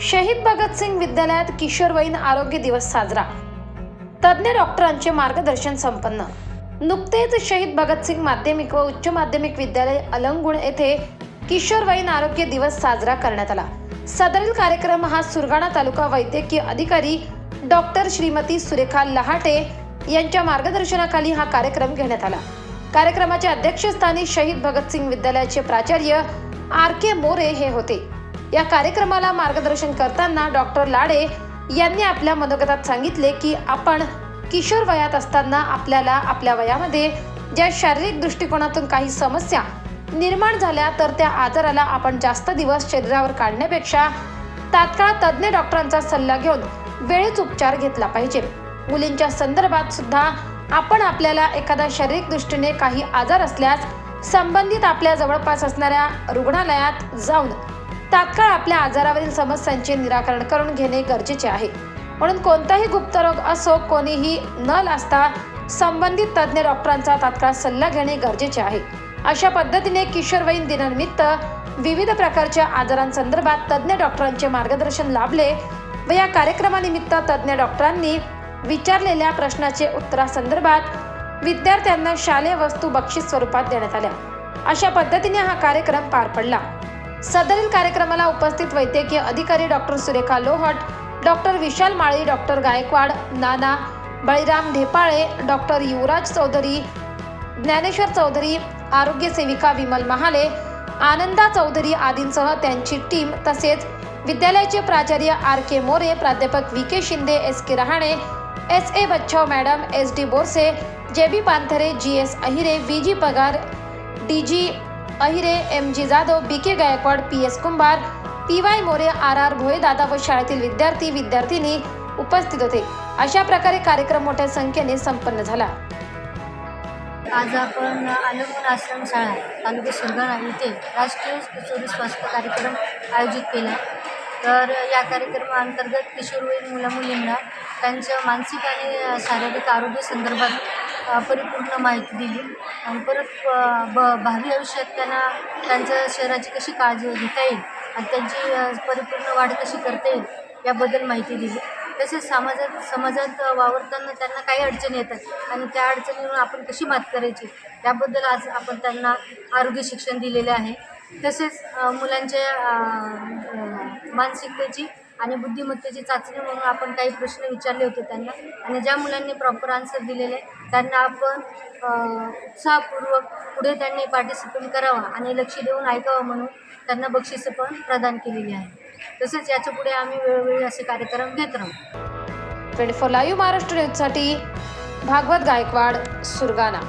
शहीद भगतसिंग विद्यालयात किशोरवयीन आरोग्य दिवस साजरा. तज्ज्ञ डॉक्टरांचे मार्गदर्शन संपन्न. नुकतेच शहीद भगतसिंग माध्यमिक व उच्च माध्यमिक विद्यालय अलंगुण येथे किशोरवयीन आरोग्य दिवस साजरा करण्यात आला. सदरील कार्यक्रम हा सुरगाणा तालुका वैद्यकीय अधिकारी डॉक्टर श्रीमती सुरेखा लहाटे यांच्या मार्गदर्शनाखाली हा कार्यक्रम घेण्यात आला. कार्यक्रमाच्या अध्यक्षस्थानी शहीद भगतसिंग विद्यालयाचे प्राचार्य आर के मोरे हे होते. या कार्यक्रमाला मार्गदर्शन करताना डॉक्टर लाडे यांनी आपल्या मनोगतात सांगितले की आपण किशोर वयात असताना आपल्याला आपल्या वयामध्ये ज्या शारीरिक दृष्टिकोनातून काही समस्या निर्माण झाल्या तर त्या आजाराला आपण जास्त दिवस शरीरावर काढण्यापेक्षा तात्काळ तज्ज्ञ डॉक्टरांचा सल्ला घेऊन वेळीच उपचार घेतला पाहिजे. मुलींच्या संदर्भात सुद्धा आपण आपल्याला एखादा शारीरिक दृष्टीने काही आजार असल्यास संबंधित आपल्या जवळपास असणाऱ्या रुग्णालयात जाऊन तात्काळ आपल्या आजारावरील समस्यांचे निराकरण करून घेणे गरजेचे आहे. म्हणून कोणताही गुप्तरोग असो कोणीही न लाजता संबंधित तज्ज्ञ डॉक्टरांचा तात्काळ सल्ला घेणे गरजेचे आहे. अशा पद्धतीने किशोरवयीन दिनानिमित्त विविध प्रकारच्या आजारांसंदर्भात तज्ज्ञ डॉक्टरांचे मार्गदर्शन लाभले व या कार्यक्रमानिमित्त तज्ज्ञ डॉक्टरांनी विचारलेल्या प्रश्नाचे उत्तरासंदर्भात विद्यार्थ्यांना शालेय वस्तू बक्षीस स्वरूपात देण्यात आल्या. अशा पद्धतीने हा कार्यक्रम पार पडला. सदरील कार्यक्रमाला उपस्थित वैद्यकीय अधिकारी doctor Surekha Lohat doctor Vishal Mali doctor Gaikwad Nana Baliram Dhepale doctor Yuvraj Chaudhari Dnyaneshwar Chaudhari आरोग्य सेविका विमल महाले आनंदा चौधरी आदींसह त्यांची टीम तसेच विद्यालयाचे प्राचार्य आर के मोरे प्राध्यापक V K Shinde S K Rahane S A Bachhav madam S D Borse J B Panthare G S Ahire V G Pagar D G Ahire M G Jadhav B K Gaikwad P S Kumbhar P Y More R R Bhoye दादा व शाळेतील विद्यार्थी विद्यार्थिनी उपस्थित होते. अशा प्रकारे कार्यक्रम मोठ्या संख्येने संपन्न झाला. आज आपण आनंदवन आश्रम शाळा तालुका सुरगाणा इथे राष्ट्रीय किशोरी स्वास्थ्य कार्यक्रम आयोजित केला. तर या कार्यक्रमाअंतर्गत किशोरवयीन मुलामुलींना त्यांच्या मानसिक आणि शारीरिक आरोग्य संदर्भात परिपूर्ण माहिती दिली. आणि परत ब भावी आयुष्यात त्यांना त्यांच्या शहराची कशी काळजी घेता येईल आणि त्यांची परिपूर्ण वाढ कशी करता येईल याबद्दल माहिती दिली. तसेच समाजात समाजात वावरताना त्यांना काही अडचणी येतात आणि त्या अडचणीवर आपण कशी मात करायची त्याबद्दल आज आपण त्यांना आरोग्य शिक्षण दिलेले आहे. तसेच मुलांच्या मानसिकतेची आणि बुद्धिमत्तेची चाचणी म्हणून आपण काही प्रश्न विचारले होते त्यांना. आणि ज्या मुलांनी प्रॉपर आन्सर दिलेले त्यांना आपण उत्साहपूर्वक पुढे त्यांनी पार्टिसिपेट करावा आणि लक्ष देऊन ऐकावं म्हणून त्यांना बक्षिसं पण प्रदान केलेली आहे तसेच याच्यापुढे आम्ही वेळोवेळी असे कार्यक्रम घेत राहू. ट्वेंटी फोर लाईव्ह महाराष्ट्र न्यूजसाठी भागवत गायकवाड सुरगाणा.